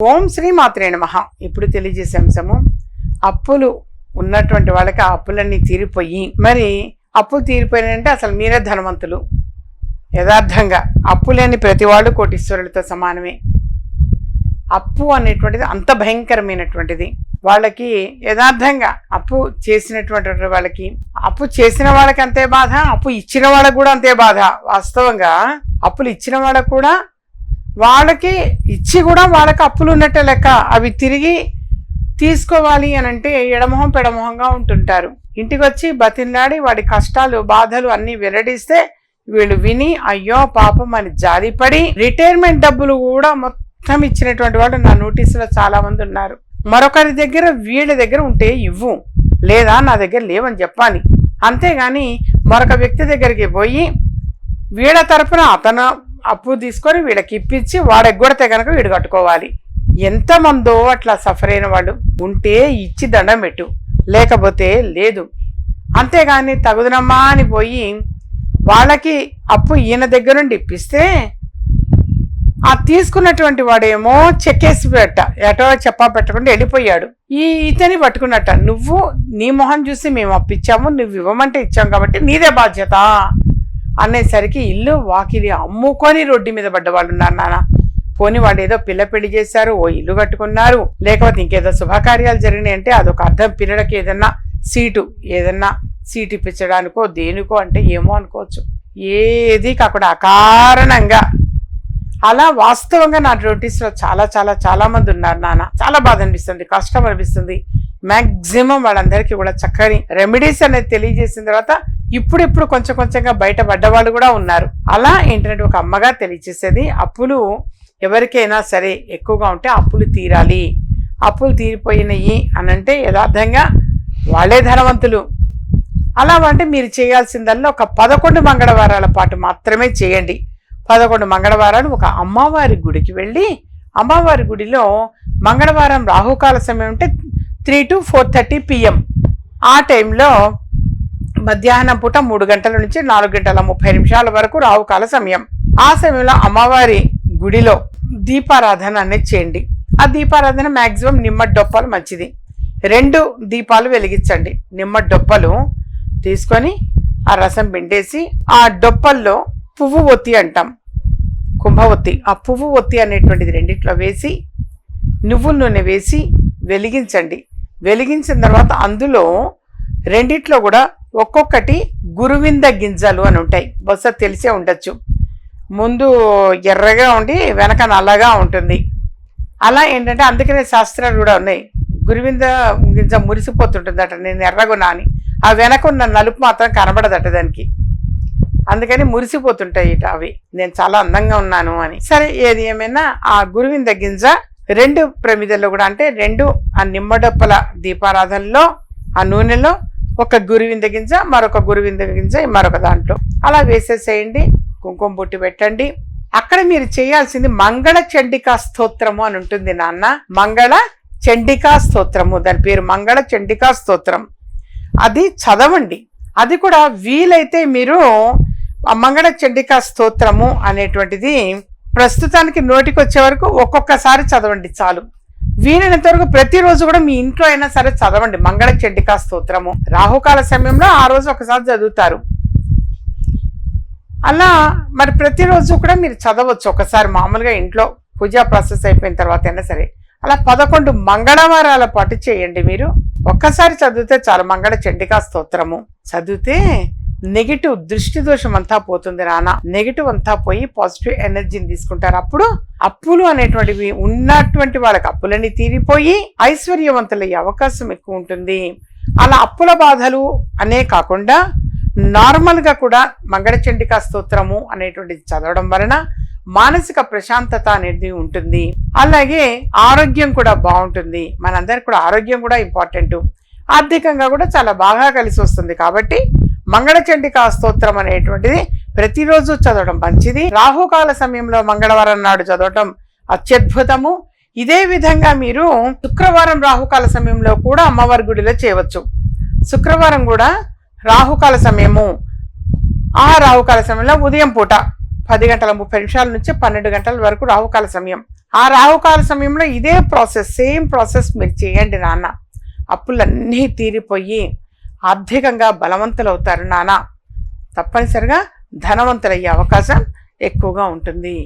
ఓం శ్రీ మాత్రే నమః. ఇప్పుడు తెలియజేసే అంశము అప్పులు ఉన్నటువంటి వాళ్ళకి ఆ అప్పులన్నీ తీరిపోయి మరి అప్పులు తీరిపోయినంటే అసలు మీరే ధనవంతులు. యథార్థంగా అప్పు లేని ప్రతి వాళ్ళు కోటీశ్వరులతో సమానమే. అప్పు అనేటువంటిది అంత భయంకరమైనటువంటిది. వాళ్ళకి యథార్థంగా అప్పు చేసినటువంటి వాళ్ళకి అప్పు చేసిన వాళ్ళకి అంతే బాధ అప్పు ఇచ్చిన వాళ్ళకి కూడా అంతే బాధ. వాస్తవంగా అప్పులు ఇచ్చిన వాళ్ళకు కూడా వాళ్ళకి ఇచ్చి కూడా వాళ్ళకి అప్పులు ఉన్నట్టే లెక్క అవి తిరిగి తీసుకోవాలి అని అంటే ఎడమొహం పెడమొహంగా ఉంటుంటారు. ఇంటికి వచ్చి బతిన్లాడి వాడి కష్టాలు బాధలు అన్ని వెల్లడిస్తే వీళ్ళు విని అయ్యో పాపం అని జాలిపడి రిటైర్మెంట్ డబ్బులు కూడా మొత్తం ఇచ్చినటువంటి వాళ్ళు నా నోటీసులో చాలా మంది ఉన్నారు. మరొకరి దగ్గర వీళ్ళ దగ్గర ఉంటే ఇవ్వు. లేదా నా దగ్గర లేవని చెప్పాలి. అంతేగాని మరొక వ్యక్తి దగ్గరికి పోయి వీళ్ళ తరఫున అతను అప్పు తీసుకొని వీళ్ళకి ఇప్పించి వాడు ఎగ్గొడితే కనుక వీడు కట్టుకోవాలి. ఎంతమందో అట్లా సఫర్ అయిన వాళ్ళు ఉంటే ఇచ్చి దండం పెట్టు. లేకపోతే లేదు. అంతేగాని తగుదనమ్మా అని పోయి వాళ్ళకి అప్పు ఈయన దగ్గర నుండి ఇప్పిస్తే ఆ తీసుకున్నటువంటి వాడేమో చెక్కేసి పెట్ట ఎటో చెప్పా పెట్టకుండా వెళ్ళిపోయాడు. ఈ ఇతని పట్టుకున్నట్ట. నువ్వు నీ మొహం చూసి మేము అప్పిచ్చాము నువ్వు ఇవ్వమంటే ఇచ్చాం కాబట్టి నీదే బాధ్యత. అనేసరికి ఇల్లు వాకిలి అమ్ముకొని రోడ్డు మీద పడ్డ వాళ్ళు ఉన్నారు నాన్న. పోని వాడు ఏదో పిల్ల పెళ్ళి చేశారు ఓ ఇల్లు కట్టుకున్నారు లేకపోతే ఇంకేదో శుభకార్యాలు జరిగినాయి అంటే అదొక అర్థం పిల్లలకి ఏదన్నా సీటు ఏదన్నా సీటు ఇప్పించడానికో దేనికో అంటే ఏమో అనుకోవచ్చు. ఏది కాకుండా అకారణంగా అలా వాస్తవంగా నా నోటీస్లో చాలా చాలా చాలా మంది ఉన్నారు నాన్న. చాలా బాధ అనిపిస్తుంది కష్టం అనిపిస్తుంది. మ్యాక్సిమం వాళ్ళందరికీ కూడా చక్కని రెమెడీస్ అనేది తెలియజేసిన తర్వాత ఇప్పుడిప్పుడు కొంచెం కొంచెంగా బయటపడ్డ వాళ్ళు కూడా ఉన్నారు. అలా ఏంటంటే ఒక అమ్మగా తెలియజేసేది అప్పులు ఎవరికైనా సరే ఎక్కువగా ఉంటే అప్పులు తీరాలి. అప్పులు తీరిపోయినాయి అనంటే యథార్థంగా వాళ్ళే ధనవంతులు. అలా అంటే మీరు చేయాల్సిందల్లా ఒక పదకొండు మంగళవారాల పాటు మాత్రమే చేయండి. పదకొండు మంగళవారాలు ఒక అమ్మవారి గుడికి వెళ్ళి అమ్మవారి గుడిలో మంగళవారం రాహుకాల సమయం అంటే three to four thirty PM. ఆ టైంలో మధ్యాహ్నం పూట మూడు గంటల నుంచి నాలుగు గంటల ముప్పై నిమిషాల వరకు రాహుకాల సమయం. ఆ సమయంలో అమ్మవారి గుడిలో దీపారాధన అనేది చేయండి ఆ దీపారాధన మ్యాక్సిమం నిమ్మ డొప్పలు మంచిది. రెండు దీపాలు వెలిగించండి. నిమ్మ డొప్పలు తీసుకొని ఆ రసం పిండేసి ఆ డొప్పల్లో పువ్వు ఒత్తి అంటాం. కుంభ ఒత్తి. ఆ పువ్వు ఒత్తి అనేటువంటిది రెండిట్లో వేసి నువ్వుల నూనె వేసి వెలిగించండి. వెలిగించిన తర్వాత అందులో రెండిట్లో కూడా ఒక్కొక్కటి గురువింద గింజలు అని ఉంటాయి. బహుశా తెలిసే ఉండొచ్చు. ముందు ఎర్రగా ఉండి వెనక నల్లగా ఉంటుంది. అలా ఏంటంటే అందుకనే శాస్త్రాలు కూడా ఉన్నాయి. గురువింద గింజ మురిసిపోతుంటుందట నేను ఎర్రగునా అని. ఆ వెనక ఉన్న నలుపు మాత్రం కనబడదట దానికి. అందుకని మురిసిపోతుంటాయి ఇట అవి. నేను చాలా అందంగా ఉన్నాను అని. సరే ఏది ఏమైనా ఆ గురువింద గింజ రెండు ప్రమిదల్లో కూడా అంటే రెండు ఆ నిమ్మడొప్పల దీపారాధనలో ఆ నూనెలో ఒక గురువింద గింజ మరొక గురువింద గింజ మరొక దాంట్లో. అలా వేసేసేయండి కుంకుమ బొట్టు పెట్టండి. అక్కడ మీరు చేయాల్సింది మంగళ చండికా స్తోత్రము అని ఉంటుంది నాన్న. మంగళ చండికా స్తోత్రము దాని పేరు మంగళ చండికా స్తోత్రం. అది చదవండి. అది కూడా వీలైతే మీరు మంగళ చండికా స్తోత్రము అనేటువంటిది ప్రస్తుతానికి నోటికి వచ్చే వరకు ఒక్కొక్కసారి చదవండి చాలు. వీలైనంత వరకు ప్రతిరోజు కూడా మీ ఇంట్లో అయినా సరే చదవండి. మంగళ చెడ్డికా స్తోత్రము. రాహుకాల సమయంలో ఆ రోజు ఒకసారి చదువుతారు. అలా మరి ప్రతిరోజు కూడా మీరు చదవచ్చు. ఒకసారి మామూలుగా ఇంట్లో పూజా ప్రాసెస్ అయిపోయిన తర్వాత అయినా సరే. అలా పదకొండు మంగళవారాల పాటు చేయండి మీరు. ఒక్కసారి చదివితే చాలు. మంగళ చెడ్డికా స్తోత్రము. చదివితే నెగిటివ్ దృష్టి దోషం అంతా పోతుంది రానా. నెగిటివ్ అంతా పోయి పాజిటివ్ ఎనర్జీని తీసుకుంటారు. అప్పుడు అప్పులు అనేటువంటివి ఉన్నటువంటి వాళ్ళకి అప్పులన్నీ తీరిపోయి ఐశ్వర్యవంతులయ్యే అవకాశం ఎక్కువ ఉంటుంది. అలా అప్పుల బాధలు అనే కాకుండా నార్మల్గా కూడా మంగళచండికా స్తోత్రము అనేటువంటిది చదవడం వలన మానసిక ప్రశాంతత అనేది ఉంటుంది. అలాగే ఆరోగ్యం కూడా బాగుంటుంది. మనందరికి కూడా ఆరోగ్యం కూడా ఇంపార్టెంట్ ఆర్థికంగా కూడా చాలా బాగా కలిసి వస్తుంది కాబట్టి మంగళచండికా స్తోత్రం అనేటువంటిది ప్రతిరోజు చదవడం మంచిది. రాహుకాల సమయంలో మంగళవారం నాడు చదవటం అత్యద్భుతము. ఇదే విధంగా మీరు శుక్రవారం రాహుకాల సమయంలో కూడా అమ్మవారి గుడిలో చేయవచ్చు. శుక్రవారం కూడా రాహుకాల సమయము. ఆ రాహుకాల సమయంలో ఉదయం పూట పది గంటల ముప్పై నిమిషాల నుంచి పన్నెండు గంటల వరకు రాహుకాల సమయం. ఆ రాహుకాల సమయంలో ఇదే ప్రాసెస్ సేమ్ ప్రాసెస్ మీరు చేయండి నాన్న. అప్పులన్నీ తీరిపోయి ఆర్థికంగా బలవంతులవుతారు నానా. తప్పనిసరిగా ధనవంతులయ్యే అవకాశం ఎక్కువగా ఉంటుంది.